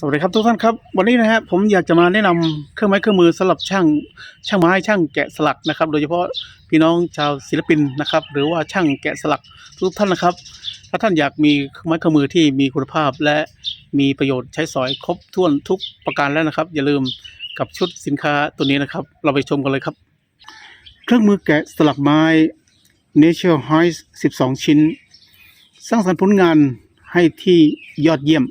สวัสดีครับทุกท่านครับ วันนี้นะฮะผมอยากจะมาแนะนำเครื่องไม้เครื่องมือสำหรับช่างช่างไม้ช่างแกะสลักนะครับ โดยเฉพาะพี่น้องชาวศิลปินนะครับ หรือว่าช่างแกะสลักทุกท่านนะครับ ถ้าท่านอยากมีเครื่องไม้เครื่องมือที่มีคุณภาพและมีประโยชน์ใช้สอยครบถ้วนทุกประการแล้วนะครับ อย่าลืมกับชุดสินค้าตัวนี้นะครับ เราไปชมกันเลยครับ เครื่องมือแกะสลักไม้ Nature h i g h 12 ชิ้น สร้างสรรค์ผลงานให้ที่ยอดเยี่ยม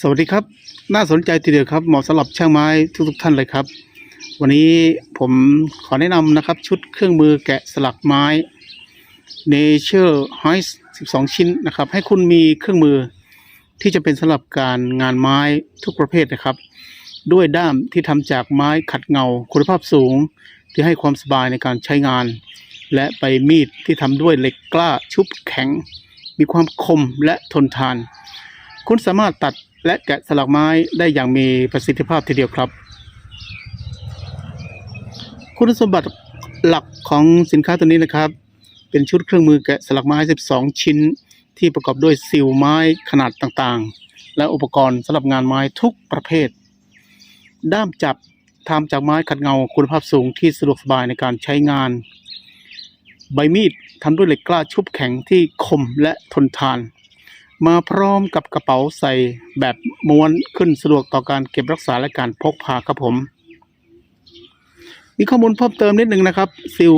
สวัสดีครับ น่าสนใจทีเดียวครับเหมาะสำหรับช่างไม้ทุกๆท่านเลยครับ วันนี้ผมขอแนะนำนะครับชุดเครื่องมือแกะสลักไม้ Nature h i g h 12 ชิ้นนะครับ ให้คุณมีเครื่องมือที่จะเป็นสำหรับการงานไม้ทุกประเภทนะครับ ด้วยด้ามที่ทำจากไม้ขัดเงาคุณภาพสูง ที่ให้ความสบายในการใช้งาน และใบมีดที่ทำด้วยเหล็กกล้าชุบแข็ง มีความคมและทนทาน คุณสามารถตัด และแกะสลักไม้ได้อย่างมีประสิทธิภาพทีเดียวครับ คุณสมบัติหลักของสินค้าตัวนี้นะครับ เป็นชุดเครื่องมือแกะสลักไม้ 12 ชิ้น ที่ประกอบด้วยซิลไม้ขนาดต่างๆ และอุปกรณ์สำหรับงานไม้ทุกประเภท ด้ามจับทำจากไม้ขัดเงาคุณภาพสูงที่สะดวกสบายในการใช้งาน ใบมีดทำด้วยเหล็กกล้าชุบแข็งที่คมและทนทาน มาพร้อมกับกระเป๋าใส่แบบม้วนขึ้นสะดวกต่อการเก็บรักษาและการพกพาครับผม มีข้อมูลเพิ่มเติมนิดหนึ่งนะครับ ซิล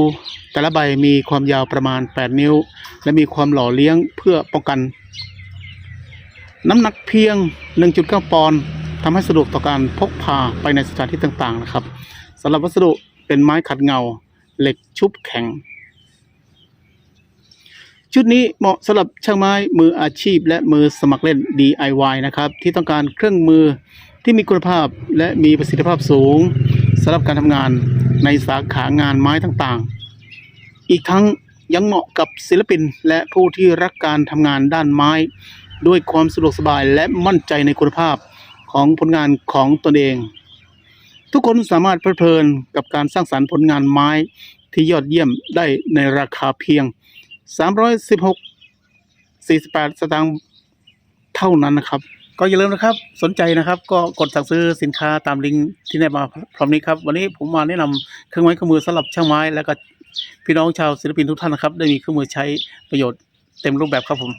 แต่ละใบมีความยาวประมาณ 8 นิ้ว และมีความหล่อเลี้ยงเพื่อป้องกัน น้ำหนักเพียง 1.9 ปอนด์ทำให้สะดวกต่อการพกพาไปในสถานที่ต่างๆนะครับสำหรับวัสดุเป็นไม้ขัดเงา เหล็กชุบแข็ง ชุดนี้เหมาะสำหรับช่างไม้มืออาชีพ และมือสมัครเล่น DIY นะครับ ที่ต้องการเครื่องมือที่มีคุณภาพและมีประสิทธิภาพสูงสำหรับการทำงานในสาขางานไม้ต่างๆ อีกทั้งยังเหมาะกับศิลปินและผู้ที่รักการทำงานด้านไม้ ด้วยความสะดวกสบายและมั่นใจในคุณภาพของผลงานของตนเอง ทุกคนสามารถเพลิดเพลินกับการสร้างสรรค์ผลงานไม้ที่ยอดเยี่ยมได้ในราคาเพียง 316 48สตางค์เท่านั้นนะครับ ก็อย่าลืมนะครับ สนใจนะครับ ก็กดสั่งซื้อสินค้าตามลิงก์ที่ได้มาพร้อมนี้ครับ วันนี้ผมมาแนะนำเครื่องไม้เครื่องมือสำหรับช่างไม้ และก็พี่น้องชาวศิลปินทุกท่านนะครับ ได้มีเครื่องมือใช้ประโยชน์เต็มรูปแบบครับผม